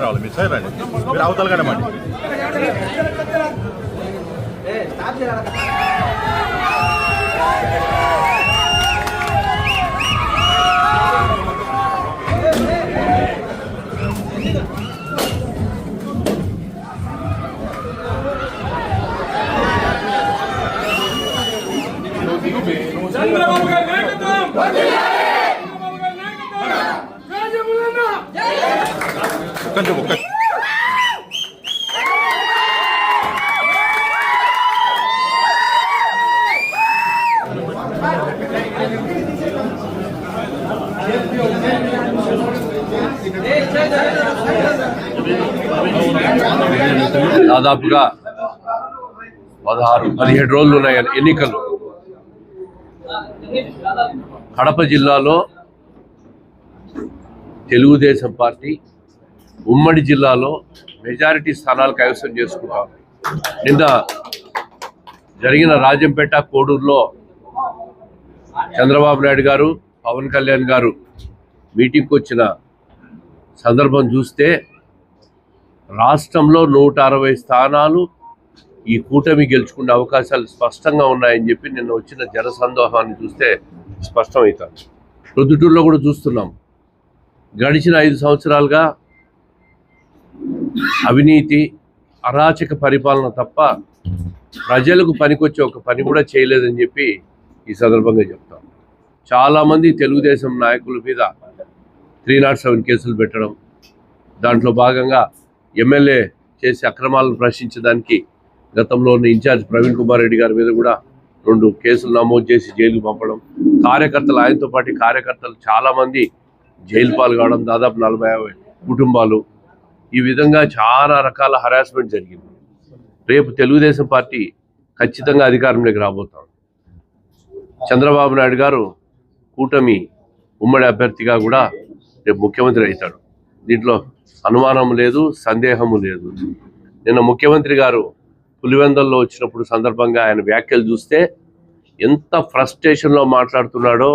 రావాలి మీరు సరే రండి మీరు అవతల కడమండి స్టాప్ చేయాలి ఒక్క ఒక్క దాదాపుగా పదహారు పదిహేడు రోజులు ఉన్నాయి ఎన్నికలు. కడప జిల్లాలో తెలుగుదేశం పార్టీ ఉమ్మడి జిల్లాలో మెజారిటీ స్థానాలు కైవసం చేసుకుంటాం. నిన్న జరిగిన రాజంపేట కోడూరులో చంద్రబాబు నాయుడు గారు పవన్ కళ్యాణ్ గారు మీటింగ్కి వచ్చిన సందర్భం చూస్తే రాష్ట్రంలో నూట అరవై స్థానాలు ఈ కూటమి గెలుచుకునే అవకాశాలు స్పష్టంగా ఉన్నాయని చెప్పి నిన్న వచ్చిన జన సందోహాన్ని చూస్తే స్పష్టమవుతాను ప్రొద్దుటూరులో కూడా చూస్తున్నాం. గడిచిన ఐదు సంవత్సరాలుగా అవినీతి అరాచక పరిపాలన తప్ప ప్రజలకు పనికొచ్చే ఒక పని కూడా చేయలేదని చెప్పి ఈ సందర్భంగా చెప్తాం. చాలామంది తెలుగుదేశం నాయకుల మీద త్రీ నాట్ సెవెన్ కేసులు పెట్టడం దాంట్లో భాగంగా ఎమ్మెల్యే చేసే అక్రమాలను ప్రశ్నించడానికి గతంలో ఉన్న ఇన్ఛార్జ్ ప్రవీణ్ కుమార్ రెడ్డి గారి మీద కూడా రెండు కేసులు నమోదు చేసి జైలుకు పంపడం కార్యకర్తలు ఆయనతో పాటు కార్యకర్తలు చాలామంది జైలు పాలు కావడం దాదాపు నలభై కుటుంబాలు ఈ విధంగా చాలా రకాల హరాస్మెంట్ జరిగింది. రేపు తెలుగుదేశం పార్టీ ఖచ్చితంగా అధికారంలోకి రాబోతాం చంద్రబాబు నాయుడు గారు కూటమి ఉమ్మడి అభ్యర్థిగా కూడా రేపు ముఖ్యమంత్రి అవుతాడు. దీంట్లో అనుమానం లేదు సందేహము లేదు. నిన్న ముఖ్యమంత్రి గారు పులివెందల్లో వచ్చినప్పుడు సందర్భంగా ఆయన వ్యాఖ్యలు చూస్తే ఎంత ఫ్రస్ట్రేషన్లో మాట్లాడుతున్నాడో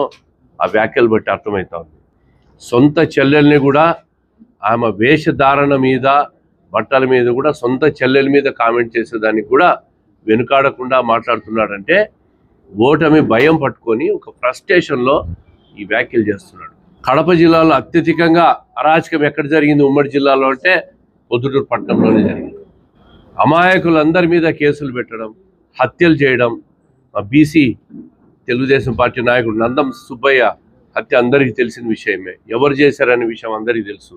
ఆ వ్యాఖ్యలు బట్టి అర్థమవుతా ఉంది. సొంత చెల్లెల్ని కూడా ఆమె వేషధారణ మీద బట్టల మీద కూడా సొంత చెల్లెల మీద కామెంట్ చేసేదానికి కూడా వెనుకాడకుండా మాట్లాడుతున్నాడంటే ఓటమి భయం పట్టుకొని ఒక ఫ్రస్ట్రేషన్లో ఈ వ్యాఖ్యలు చేస్తున్నాడు. కడప జిల్లాలో అత్యధికంగా అరాచకం ఎక్కడ జరిగింది? ఉమ్మడి జిల్లాలో అంటే పొద్దుటూరు పట్టణంలోనే జరిగింది. అమాయకులందరి మీద కేసులు పెట్టడం హత్యలు చేయడం బీసీ తెలుగుదేశం పార్టీ నాయకుడు నందం సుబ్బయ్య హత్య అందరికీ తెలిసిన విషయమే. ఎవరు చేశారనే విషయం అందరికీ తెలుసు.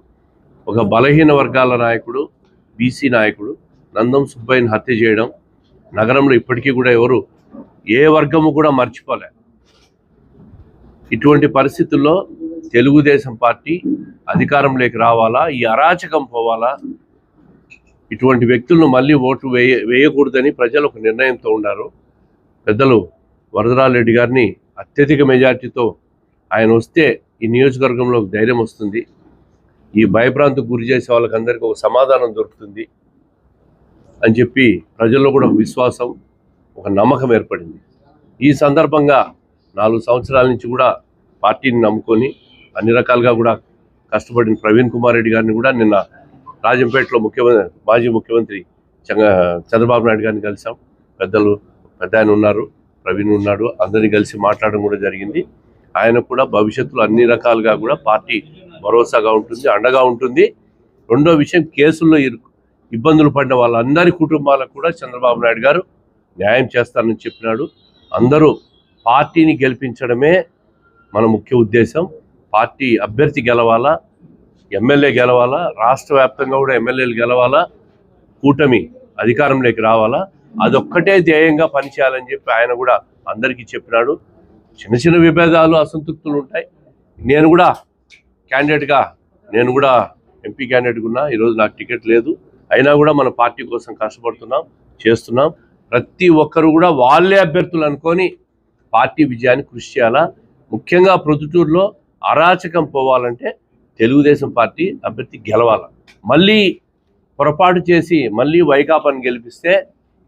ఒక బలహీన వర్గాల నాయకుడు బీసీ నాయకుడు నందం సుబ్బయ్యని హత్య చేయడం నగరంలో ఇప్పటికీ కూడా ఎవరు ఏ వర్గము కూడా మర్చిపోలే. ఇటువంటి పరిస్థితుల్లో తెలుగుదేశం పార్టీ అధికారంలోకి రావాలా? ఈ అరాచకం పోవాలా? ఇటువంటి వ్యక్తులను మళ్ళీ ఓటు వేయ వేయకూడదని ప్రజలు ఒక నిర్ణయంతో ఉన్నారు. పెద్దలు వరదరారెడ్డి గారిని అత్యధిక మెజార్టీతో ఆయన వస్తే ఈ నియోజకవర్గంలో ధైర్యం వస్తుంది. ఈ భయభ్రాంతికి గురి చేసే వాళ్ళకందరికీ ఒక సమాధానం దొరుకుతుంది అని చెప్పి ప్రజల్లో కూడా ఒక విశ్వాసం ఒక నమ్మకం ఏర్పడింది. ఈ సందర్భంగా నాలుగు సంవత్సరాల నుంచి కూడా పార్టీని నమ్ముకొని అన్ని రకాలుగా కూడా కష్టపడిన ప్రవీణ్ కుమార్ రెడ్డి గారిని కూడా నిన్న రాజంపేటలో ముఖ్యమంత్రి మాజీ ముఖ్యమంత్రి చంద్రబాబు నాయుడు గారిని కలిసాం. పెద్దలు పెద్ద ఆయన ఉన్నారు ప్రవీణ్ ఉన్నాడు అందరినీ కలిసి మాట్లాడడం కూడా జరిగింది. ఆయన కూడా భవిష్యత్తులో అన్ని రకాలుగా కూడా పార్టీ భరోసాగా ఉంటుంది అండగా ఉంటుంది. రెండో విషయం కేసుల్లో ఇబ్బందులు పడిన వాళ్ళందరి కుటుంబాలకు కూడా చంద్రబాబు నాయుడు గారు న్యాయం చేస్తానని చెప్పినాడు. అందరూ పార్టీని గెలిపించడమే మన ముఖ్య ఉద్దేశం. పార్టీ అభ్యర్థి గెలవాలా ఎమ్మెల్యే గెలవాలా రాష్ట్ర వ్యాప్తంగా కూడా ఎమ్మెల్యేలు గెలవాలా కూటమి అధికారంలోకి రావాలా అదొక్కటే ధ్యేయంగా పనిచేయాలని చెప్పి ఆయన కూడా అందరికీ చెప్పినాడు. చిన్న చిన్న విభేదాలు అసంతృప్తులు ఉంటాయి. నేను కూడా క్యాండిడేట్గా నేను కూడా ఎంపీ క్యాండిడేట్గా ఉన్నా. ఈరోజు నాకు టికెట్ లేదు. అయినా కూడా మన పార్టీ కోసం కష్టపడుతున్నాం చేస్తున్నాం. ప్రతి ఒక్కరు కూడా వాళ్ళే అభ్యర్థులు అనుకొని పార్టీ విజయాన్ని కృషి చేయాలా? ముఖ్యంగా ప్రొద్దుటూరులో అరాచకం పోవాలంటే తెలుగుదేశం పార్టీ అభ్యర్థి గెలవాల? మళ్ళీ పొరపాటు చేసి మళ్ళీ వైకాపాని గెలిపిస్తే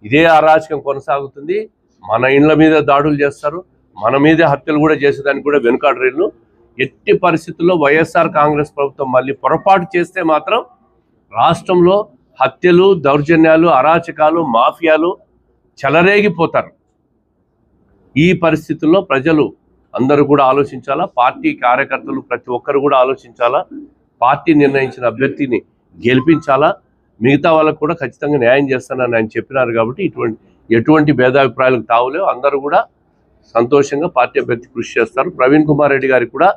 ఇదే అరాచకం కొనసాగుతుంది. మన ఇండ్ల మీద దాడులు చేస్తారు. మన మీద హత్యలు కూడా చేసేదానికి కూడా వెనుకాడరీళ్ళు. ఎట్టి పరిస్థితుల్లో వైఎస్ఆర్ కాంగ్రెస్ ప్రభుత్వం మళ్ళీ పొరపాటు చేస్తే మాత్రం రాష్ట్రంలో హత్యలు దౌర్జన్యాలు అరాచకాలు మాఫియాలు చెలరేగిపోతారు. ఈ పరిస్థితుల్లో ప్రజలు అందరూ కూడా ఆలోచించాలా? పార్టీ కార్యకర్తలు ప్రతి ఒక్కరు కూడా ఆలోచించాలా? పార్టీ నిర్ణయించిన అభ్యర్థిని గెలిపించాలా? మిగతా వాళ్ళకు కూడా ఖచ్చితంగా న్యాయం చేస్తానని ఆయన చెప్పినారు కాబట్టి ఇటువంటి ఎటువంటి భేదాభిప్రాయాలకు తావులేవు. అందరూ కూడా సంతోషంగా పార్టీ అభ్యర్థి కృషి చేస్తారు. ప్రవీణ్ కుమార్ రెడ్డి గారికి కూడా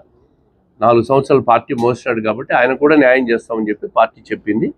నాలుగు సంవత్సరాలు పార్టీ మోస్తాడు కాబట్టి ఆయన కూడా న్యాయం చేస్తామని చెప్పి పార్టీ చెప్పింది.